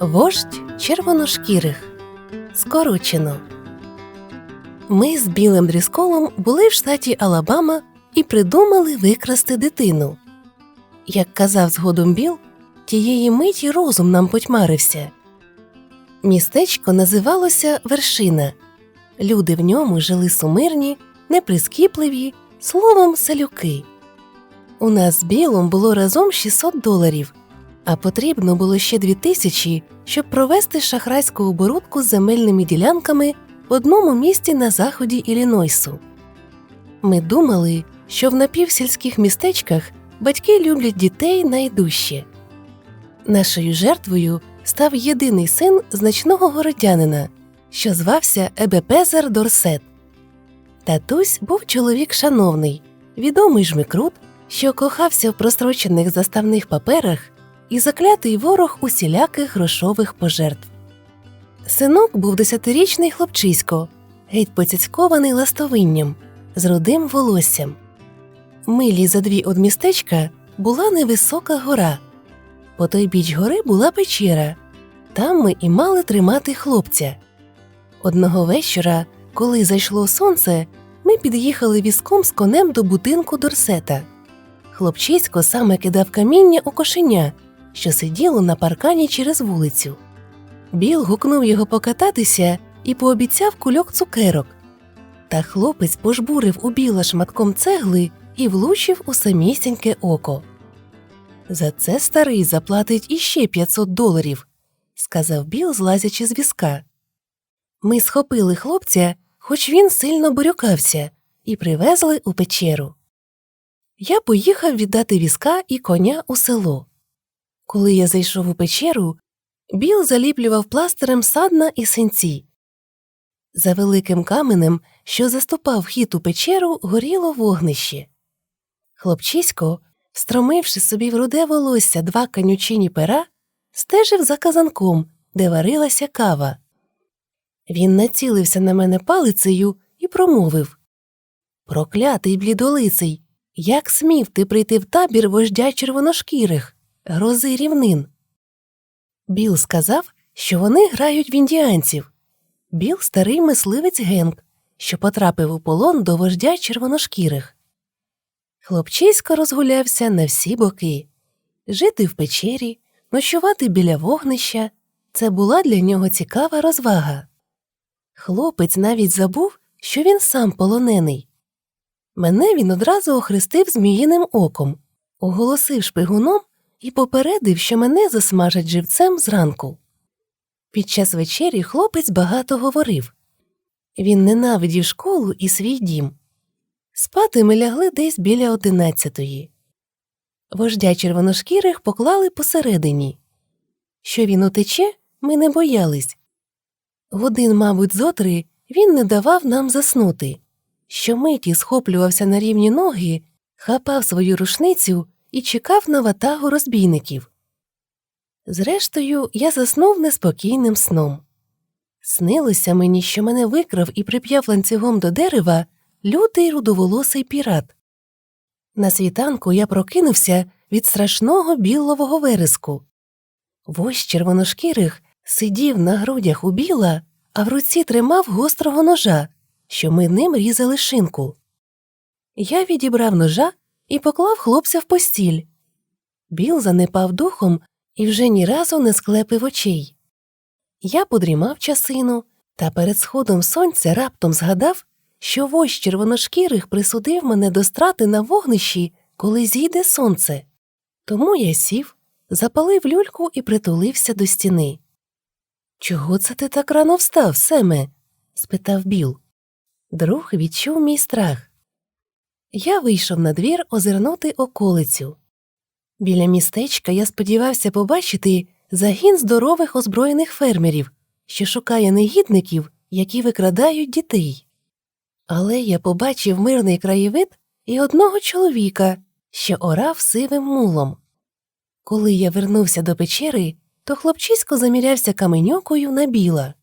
Вождь червоношкірих. Скорочено. Ми з білим дрісколом були в штаті Алабама і придумали викрасти дитину. Як казав згодом Біл, тієї миті розум нам потьмарився. Містечко називалося Вершина. Люди в ньому жили сумирні, неприскіпливі, словом, селюки. У нас з білом було разом 600 доларів, а потрібно було ще 2000, щоб провести шахрайську оборудку з земельними ділянками в одному місті на заході Іллінойсу. Ми думали, що в напівсільських містечках батьки люблять дітей найдужче. Нашою жертвою став єдиний син значного городянина, що звався Ебепезер Дорсет. Татусь був чоловік шановний, відомий жмикрут, що кохався в прострочених заставних паперах і заклятий ворог усіляких грошових пожертв. Синок був десятирічний хлопчисько, геть поцяцькований ластовинням, з рудим волоссям. Милі за дві од містечка була невисока гора. По той біч гори була печера. Там ми і мали тримати хлопця. Одного вечора, коли зайшло сонце, ми під'їхали візком з конем до будинку Дорсета. Хлопчисько саме кидав каміння у кошеня, що сиділо на паркані через вулицю. Біл гукнув його покататися і пообіцяв кульок цукерок. Та хлопець пожбурив у біла шматком цегли і влучив у самісіньке око. За це старий заплатить іще 500 доларів, сказав Біл, злазячи з візка. Ми схопили хлопця, хоч він сильно бурюкався, і привезли у печеру. Я поїхав віддати візка і коня у село. Коли я зайшов у печеру, Біл заліплював пластирем садна і синці. За великим каменем, що заступав хід у печеру, горіло вогнище. Хлопчисько, встромивши собі в руде волосся два канючині пера, стежив за казанком, де варилася кава. Він націлився на мене палицею і промовив Проклятий блідолиций, як смів ти прийти в табір вождя червоношкірих, грози рівнин. Біл сказав, що вони грають в індіанців. Біл старий мисливець Генк, що потрапив у полон до вождя червоношкірих. Хлопчисько розгулявся на всі боки. Жити в печері, ночувати біля вогнища це була для нього цікава розвага. Хлопець навіть забув, що він сам полонений. Мене він одразу охрестив зміїним оком, оголосив шпигуном і попередив, що мене засмажать живцем зранку. Під час вечері хлопець багато говорив він ненавидів школу і свій дім. Спати ми лягли десь біля одинадцятої. Вождя червоношкірих поклали посередині. Що він утече, ми не боялись. Годин, мабуть, зотри він не давав нам заснути. Щомиті схоплювався на рівні ноги, хапав свою рушницю і чекав на ватагу розбійників. Зрештою, я заснув неспокійним сном. Снилося мені, що мене викрав і прип'яв ланцюгом до дерева лютий рудоволосий пірат. На світанку я прокинувся від страшного білового вереску. Вождь червоношкірих сидів на грудях у біла, а в руці тримав гострого ножа, що ми ним різали шинку. Я відібрав ножа і поклав хлопця в постіль. Біл занепав духом і вже ні разу не склепив очей. Я подрімав часину та перед сходом сонця раптом згадав, що вождь червоношкірих присудив мене до страти на вогнищі, коли зійде сонце. Тому я сів, запалив люльку і притулився до стіни. Чого це ти так рано встав, Семе? спитав Біл. Друг відчув мій страх. Я вийшов на двір озирнути околицю. Біля містечка я сподівався побачити загін здорових озброєних фермерів, що шукає негідників, які викрадають дітей. Але я побачив мирний краєвид і одного чоловіка, що орав сивим мулом. Коли я вернувся до печери, то хлопчисько замірявся каменьокою на біла.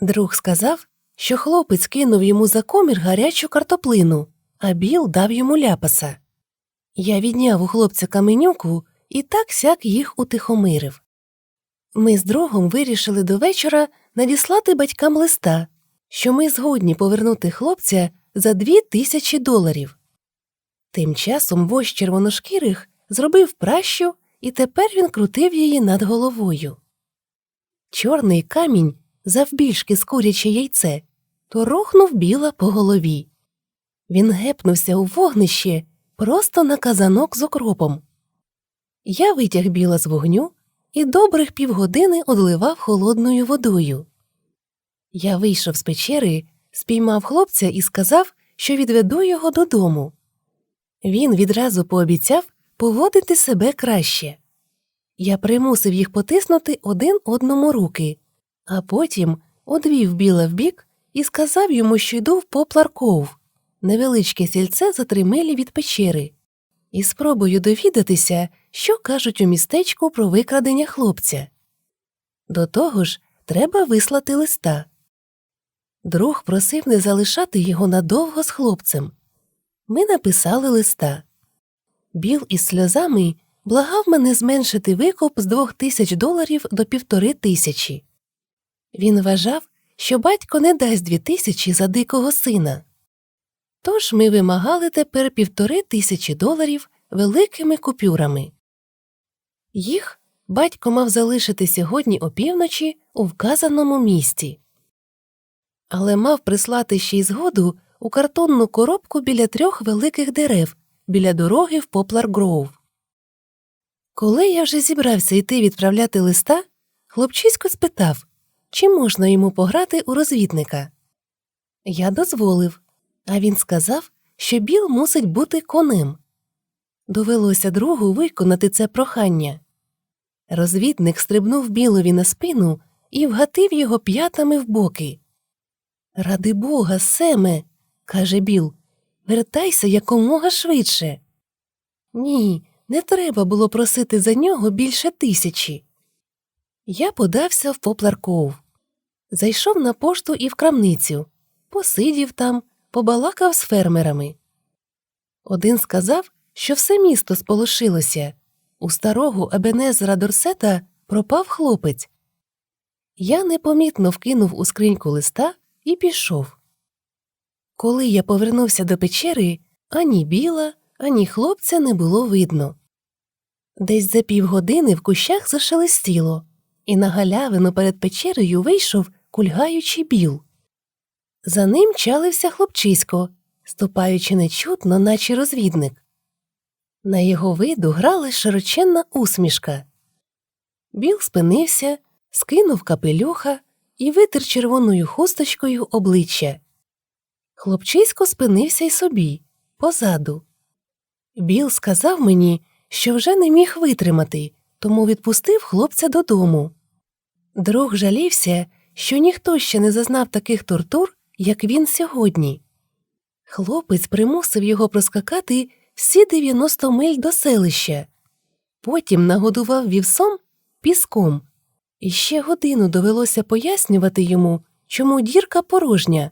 Друг сказав, що хлопець кинув йому за комір гарячу картоплину, а біл дав йому ляпаса. Я відняв у хлопця каменюку і так сяк їх утихомирив. Ми з другом вирішили до вечора надіслати батькам листа, що ми згодні повернути хлопця за дві тисячі доларів. Тим часом вождь червоношкірих зробив пращу, і тепер він крутив її над головою. Чорний камінь завбільшки з куряче яйце, торохнув біла по голові. Він гепнувся у вогнище просто на казанок з окропом. Я витяг біла з вогню і добрих півгодини одливав холодною водою. Я вийшов з печери, спіймав хлопця і сказав, що відведу його додому. Він відразу пообіцяв поводити себе краще. Я примусив їх потиснути один одному руки, а потім одвів біла вбік і сказав йому, що йду в поплар Ков, невеличке сільце за три милі від печери, і спробую довідатися, що кажуть у містечку про викрадення хлопця. До того ж, треба вислати листа. Друг просив не залишати його надовго з хлопцем. Ми написали листа. Біл із сльозами благав мене зменшити викуп з двох тисяч доларів до півтори тисячі. Він вважав, що батько не дасть дві тисячі за дикого сина. Тож ми вимагали тепер півтори тисячі доларів великими купюрами. Їх батько мав залишити сьогодні опівночі у вказаному місці, але мав прислати ще й згоду у картонну коробку біля трьох великих дерев біля дороги в Поплар Гроув. Коли я вже зібрався йти відправляти листа, хлопчисько спитав, чи можна йому пограти у розвідника. Я дозволив, а він сказав, що Біл мусить бути конем. Довелося другу виконати це прохання. Розвідник стрибнув білові на спину і вгатив його п'ятами в боки. Ради бога, Семе, каже Біл, вертайся якомога швидше. Ні, не треба було просити за нього більше тисячі. Я подався в Попларков. Зайшов на пошту і в крамницю, посидів там, побалакав з фермерами. Один сказав, що все місто сполошилося. У старого Ебенезера Дорсета пропав хлопець. Я непомітно вкинув у скриньку листа і пішов. Коли я повернувся до печери, ані біла, ані хлопця не було видно. Десь за півгодини в кущах зашелестіло, і на галявину перед печерою вийшов кульгаючий біл. За ним чалився хлопчисько, ступаючи нечутно, наче розвідник. На його виду грала широченна усмішка. Біл спинився, скинув капелюха і витер червоною хусточкою обличчя. Хлопчисько спинився й собі, позаду. Біл сказав мені, що вже не міг витримати, тому відпустив хлопця додому. Друг жалівся, що ніхто ще не зазнав таких тортур, як він сьогодні. Хлопець примусив його проскакати всі 90 миль до селища, потім нагодував вівсом піском, і ще годину довелося пояснювати йому, чому дірка порожня.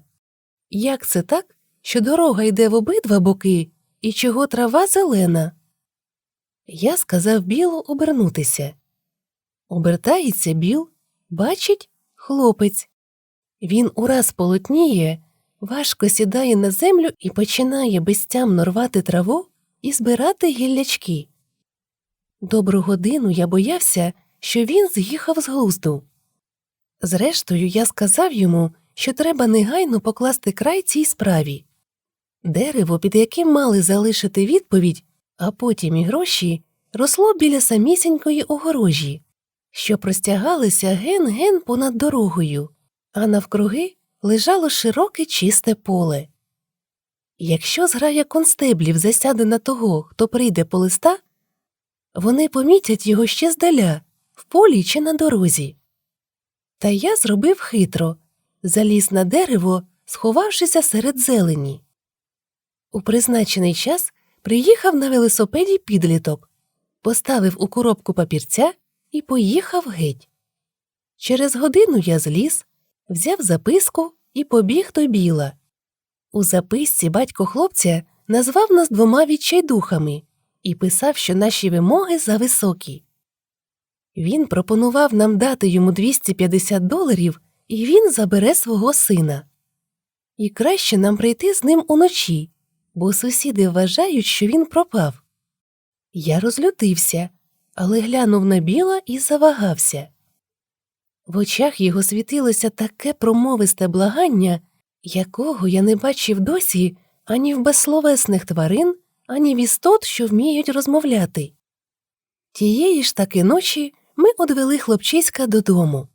Як це так, що дорога йде в обидва боки і чого трава зелена? Я сказав білу обернутися. Обертається біл, бачить хлопець. Він ураз полотніє, важко сідає на землю і починає безтямно рвати траву і збирати гіллячки. Добру годину я боявся, що він з'їхав з глузду. Зрештою, я сказав йому, що треба негайно покласти край цій справі. Дерево, під яким мали залишити відповідь, а потім і гроші, росло біля самісінької огорожі, що простягалися ген-ген понад дорогою, а навкруги лежало широке чисте поле. Якщо зграя констеблів засяде на того, хто прийде по листа, вони помітять його ще здаля, в полі чи на дорозі. Та я зробив хитро заліз на дерево, сховавшися серед зелені. У призначений час приїхав на велосипеді підліток, поставив у коробку папірця і поїхав геть. Через годину я зліз, взяв записку і побіг до біла. У записці батько хлопця назвав нас двома відчайдухами і писав, що наші вимоги зависокі. Він пропонував нам дати йому 250 доларів, і він забере свого сина. І краще нам прийти з ним уночі, бо сусіди вважають, що він пропав. Я розлютився, але глянув на біла і завагався. В очах його світилося таке промовисте благання, якого я не бачив досі ані в безсловесних тварин, ані в істот, що вміють розмовляти. Тієї ж таки ночі ми одвели хлопчиська додому.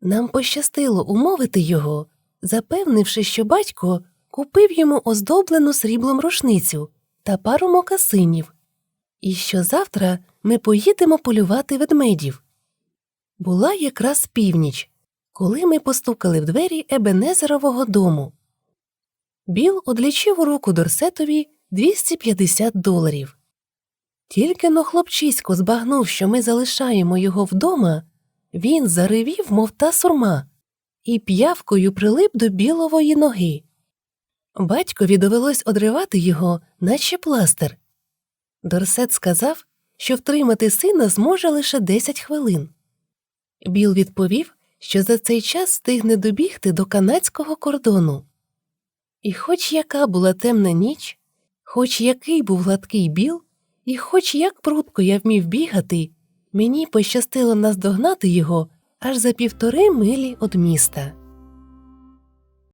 Нам пощастило умовити його, запевнивши, що батько купив йому оздоблену сріблом рушницю та пару мокасинів, і що завтра ми поїдемо полювати ведмедів. Була якраз північ, коли ми постукали в двері Ебенезерового дому. Біл одлічив у руку Дорсетові 250 доларів. Тільки но хлопчисько збагнув, що ми залишаємо його вдома, він заревів, мов та сурма, і п'явкою прилип до білової ноги. Батькові довелось одривати його, наче пластир. Дорсет сказав, що втримати сина зможе лише 10 хвилин. Біл відповів, що за цей час встигне добігти до канадського кордону. І хоч яка була темна ніч, хоч який був гладкий біл, і хоч як прудко я вмів бігати, мені пощастило наздогнати його аж за півтори милі від міста.